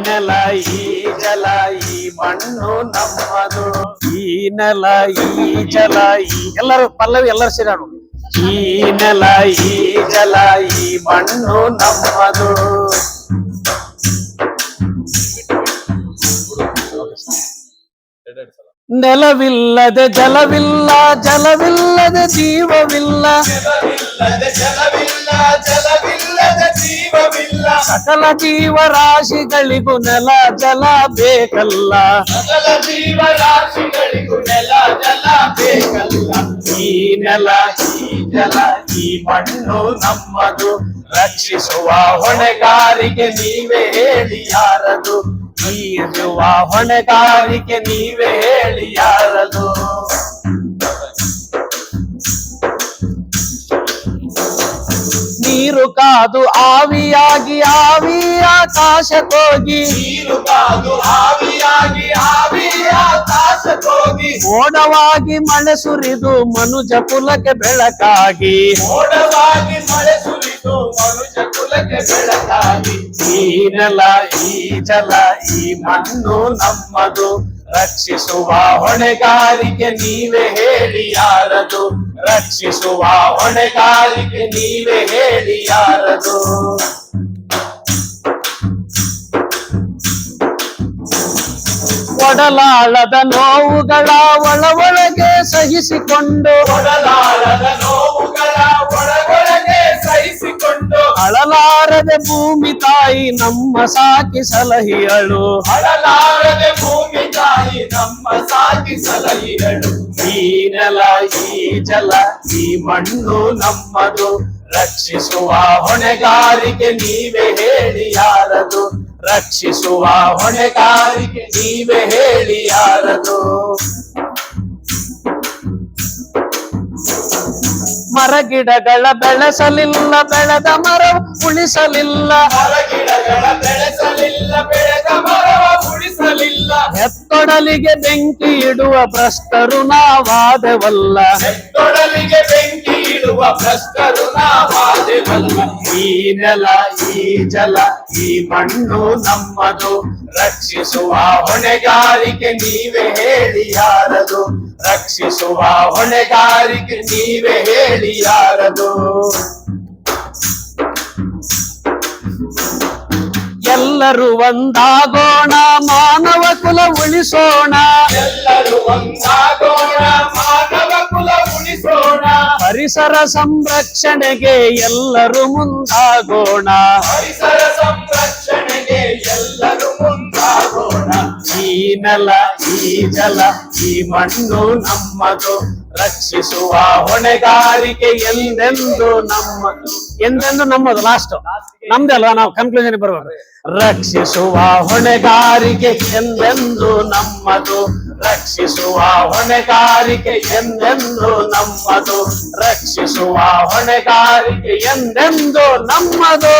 ನೆಲ ಈ ಜಲ ಈ ಮಣ್ಣು ನಮ್ಮದು ಈ ನೆಲ ಈ ಜಲ ಈ ಎಲ್ಲರೂ ಪಲ್ಲವಿ ಎಲ್ಲರೂ ಸೇರಾಡು ಈ ನೆಲ ಈ ಜಲ ಈ ಮಣ್ಣು ನಮ್ಮದು ನೆಲವಿಲ್ಲದೆ ಜಲವಿಲ್ಲ ಜಲವಿಲ್ಲದೆ ಜೀವವಿಲ್ಲ ಜಲವಿಲ್ಲದೆ ಜಲವಿಲ್ಲ ಜಲವಿಲ್ಲದ ಜೀವವಿಲ್ಲ ಸಕಲ ಜೀವರಾಶಿಗಳಿಗೂ ನೆಲ ಜಲ ಬೇಕಲ್ಲ ಸಕಲ ಜೀವರಾಶಿಗಳಿಗೂ ನೆಲ ಜಲ ಬೇಕಲ್ಲ ಈ ನೆಲ ಈ ಜಲ ಈ ಮಣ್ಣು ನಮ್ಮದು ರಕ್ಷಿಸುವ ಹೊಣೆಗಾರಿಕೆ ನೀವೇ ಹೇಳಿ ಯಾರದು ನೀಡುವ ಹೊಣೆಗಾರಿಕೆ ನೀವೇ ಹೇಳಿ ಯಾರದು ನೀರು ಕಾದು ಆವಿಯಾಗಿ ಆವಿ ಆಕಾಶಕ್ಕೋಗಿ. ನೀರು ಕಾದು ಆವಿಯಾಗಿ ಆವಿ ಆಕಾಶಕ್ಕೋಗಿ. ಮೋಡವಾಗಿ ಮಳೆ ಸುರಿದು ಮನುಜ ಕುಲಕ್ಕೆ ಬೆಳಕಾಗಿ. ಓಡವಾಗಿ ಮಳೆ ಸುರಿದು ಮನುಜ ಕುಲಕ್ಕೆ ಬೆಳಕಾಗಿ. ಈ ನೆಲ ಈ ಜಲ ಈ ಮಣ್ಣು ನಮ್ಮದು. ರಕ್ಷಿಸುವ ಹೊಣೆಗಾರಿಕೆ ನೀವೇ ಹೇಳಿ ಯಾರದು? ರಕ್ಷಿಸುವ ಹೊಣೆಗಾರಿಕೆ ನೀವೇ ಹೇಳಿ ಯಾರದು? ಒಡಲಾಳದ ನೋವುಗಳ ಒಳ ಒಳಗೆ ಸಹಿಸಿಕೊಂಡು ಕೊಡಲಾರದ ಅಳಲಾರದೆ ಭೂಮಿ ತಾಯಿ ನಮ್ಮ ಸಾಕಿ ಸಲಹಿಯಳು. ಅಳಲಾರದೆ ಭೂಮಿ ತಾಯಿ ನಮ್ಮ ಸಾಕಿ ಸಲಹಿಯಳು. ಈ ನೆಲ, ಈ ಜಲ, ಈ ಮಣ್ಣು ನಮ್ಮದು. ರಕ್ಷಿಸುವ ಹೊಣೆಗಾರಿಕೆ ನೀವೇ ಹೇಳಿ ಯಾರದು? ರಕ್ಷಿಸುವ ಹೊಣೆಗಾರಿಕೆ ನೀವೇ ಹೇಳಿ ಯಾರದು? ಮರ ಗಿಡಗಳ ಬೆಳೆಸಲಿಲ್ಲ ಬೆಳೆದ ಮರ ಉಳಿಸಲಿಲ್ಲ. ಎತ್ತೊಡಲಿಗೆ ಬೆಂಕಿ ಇಡುವ ಭ್ರಷ್ಟರು ನಾವಾದೆವಲ್ಲ. ಬೆಂಕಿ ಭ್ರಷ್ಟರು ನಾವಾದೆವಲ್ಲ ಈ ನೆಲ, ಈ ಜಲ, ಈ ಮಣ್ಣು ನಮ್ಮದು. ರಕ್ಷಿಸುವ ಹೊಣೆಗಾರಿಕೆ ನೀವೇ ಹೇಳಿ ಯಾರದು? ರಕ್ಷಿಸುವ ಹೊಣೆಗಾರಿಕೆ ನೀವೇ ಹೇಳಿ ಯಾರದು? ಎಲ್ಲರೂ ಒಂದಾಗೋಣ, ಮಾನವ ಕುಲ ಉಳಿಸೋಣ. ಎಲ್ಲರೂ ಒಂದಾಗೋಣ ಪರಿಸರ ಸಂರಕ್ಷಣೆಗೆ ಎಲ್ಲರೂ ಮುಂದಾಗೋಣ ಪರಿಸರ ಸಂರಕ್ಷಣೆಗೆ ಎಲ್ಲರೂ ಮುಂದಾಗೋಣ ಈ ನೆಲ ಈ ಜಲ ಈ ಮಣ್ಣು ನಮ್ಮದು ರಕ್ಷಿಸುವ ಹೊಣೆಗಾರಿಕೆ ಎಂದೆಂದು ನಮ್ಮದು ಎಂದೆಂದು ನಮ್ಮದು ಲಾಸ್ಟ್ ನಮ್ದೇ ಅಲ್ವಾ ನಾವು ಕನ್ಕ್ಲೂಷನ್ ಬರ್ಬೇಕು ರಕ್ಷಿಸುವ ಹೊಣೆಗಾರಿಕೆ ಎಂದೆಂದು ನಮ್ಮದು ರಕ್ಷಿಸುವ ಹೊಣೆಗಾರಿಕೆ ಎಂದೆಂದು ನಮ್ಮದು ರಕ್ಷಿಸುವ ಹೊಣೆಗಾರಿಕೆ ಎಂದೆಂದು ನಮ್ಮದು.